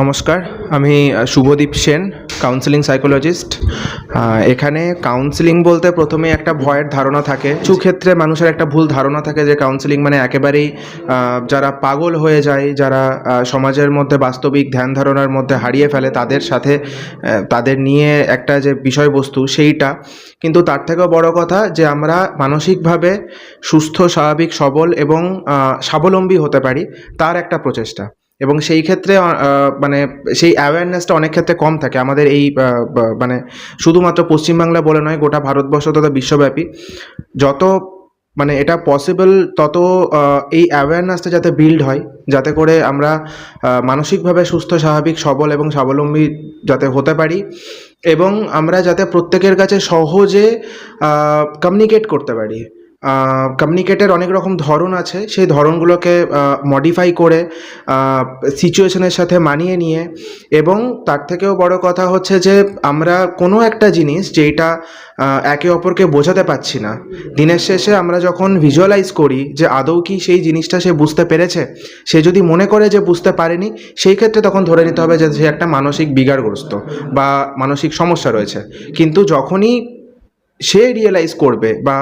নমস্কার, আমি Subhadip Sen counselling psychologist এখানে কাউন্সিলিং বলতে প্রথমে একটা ভয়ের ধারণা থাকে। কিছু ক্ষেত্রে মানুষের একটা ভুল ধারণা থাকে যে কাউন্সিলিং মানে একেবারেই যারা পাগল হয়ে যায়, যারা সমাজের মধ্যে বাস্তবিক ধ্যান ধারণার মধ্যে হারিয়ে ফেলে, তাদের সাথে তাদের নিয়ে একটা যে বিষয়বস্তু সেইটা। কিন্তু তার থেকেও বড় কথা যে আমরা মানসিকভাবে সুস্থ, স্বাভাবিক, সবল এবং স্বাবলম্বী হতে পারি, তার একটা প্রচেষ্টা। এবং সেই ক্ষেত্রে মানে সেই অ্যাওয়ারনেসটা অনেক ক্ষেত্রে কম থাকে। আমাদের এই মানে শুধুমাত্র পশ্চিমবাংলা বলে নয়, গোটা ভারতবর্ষ তথা বিশ্বব্যাপী যত মানে এটা পসিবল তত এই অ্যাওয়ারনেসটা যাতে বিল্ড হয়, যাতে করে আমরা মানসিকভাবে সুস্থ, স্বাভাবিক, সবল এবং স্বাবলম্বী যাতে হতে পারি এবং আমরা যাতে প্রত্যেকের কাছে সহজে কমিউনিকেট করতে পারি। কমিউনিকেটের অনেক রকম ধরন আছে। সেই ধরনগুলোকে মডিফাই করে সিচুয়েশনের সাথে মানিয়ে নিয়ে এবং তার থেকেও বড় কথা হচ্ছে যে, আমরা কোনো একটা জিনিস যেটা একে অপরকে বোঝাতে পারছি না, দিনের শেষে আমরা যখন ভিজুয়ালাইজ করি যে আদৌ কি সেই জিনিসটা সে বুঝতে পেরেছে, সে যদি মনে করে যে বুঝতে পারেনি, সেই ক্ষেত্রে তখন ধরে নিতে হবে যে সে একটা মানসিক বিগারগ্রস্ত বা মানসিক সমস্যা রয়েছে। কিন্তু যখনই সে রিয়েলাইজ করবে বা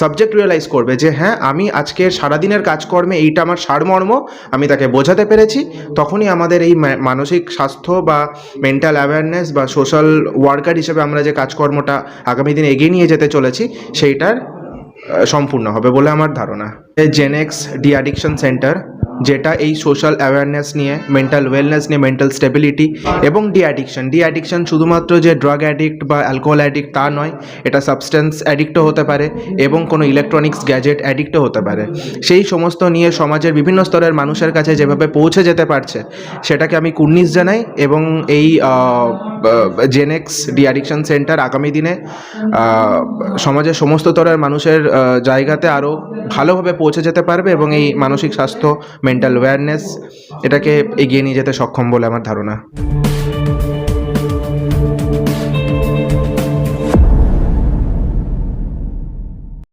সাবজেক্ট রিয়েলাইজ করবে যে হ্যাঁ আমি আজকের সারাদিনের কাজকর্মে এইটা আমার সারমর্ম, আমি তাকে বোঝাতে পেরেছি। তখনই আমাদের এই মানসিক স্বাস্থ্য বা মেন্টাল অ্যাওয়ারনেস বা সোশ্যাল ওয়ার্কার হিসেবে আমরা যে কাজকর্মটা আগামী দিনে এগিয়ে নিয়ে যেতে চলেছি, সেইটার সম্পূর্ণ হবে বলে আমার ধারণা। জেনেক্স ডি অ্যাডিকশন সেন্টার যেটা এই সোশ্যাল অ্যাওয়ারনেস নিয়ে মেন্টাল ওয়েলনেস নিয়ে মেন্টাল স্টেবিলিটি এবং ডি অ্যাডিকশন ডি অ্যাডিকশন শুধুমাত্র যে ড্রাগ অ্যাডিক্ট বা অ্যালকোহল অ্যাডিক্ট তা নয়, এটা সাবস্টেন্স অ্যাডিক্টও হতে পারে এবং কোনো ইলেকট্রনিক্স গ্যাজেট অ্যাডিক্টও হতে পারে। সেই সমস্ত নিয়ে সমাজের বিভিন্ন স্তরের মানুষের কাছে যেভাবে পৌঁছে যেতে পারছে, সেটাকে আমি কুর্নিশ জানাই এবং এই জেনেক্স ডি অ্যাডিকশন সেন্টার আগামী দিনে সমাজের সমস্ত স্তরের মানুষের জায়গাতে আরও ভালোভাবে পৌঁছে যেতে পারবে এবং এই মানসিক স্বাস্থ্য মেন্টাল অ্যাওয়ারনেস এটাকে এগিয়ে নিয়ে যেতে সক্ষম বলে আমার ধারণা।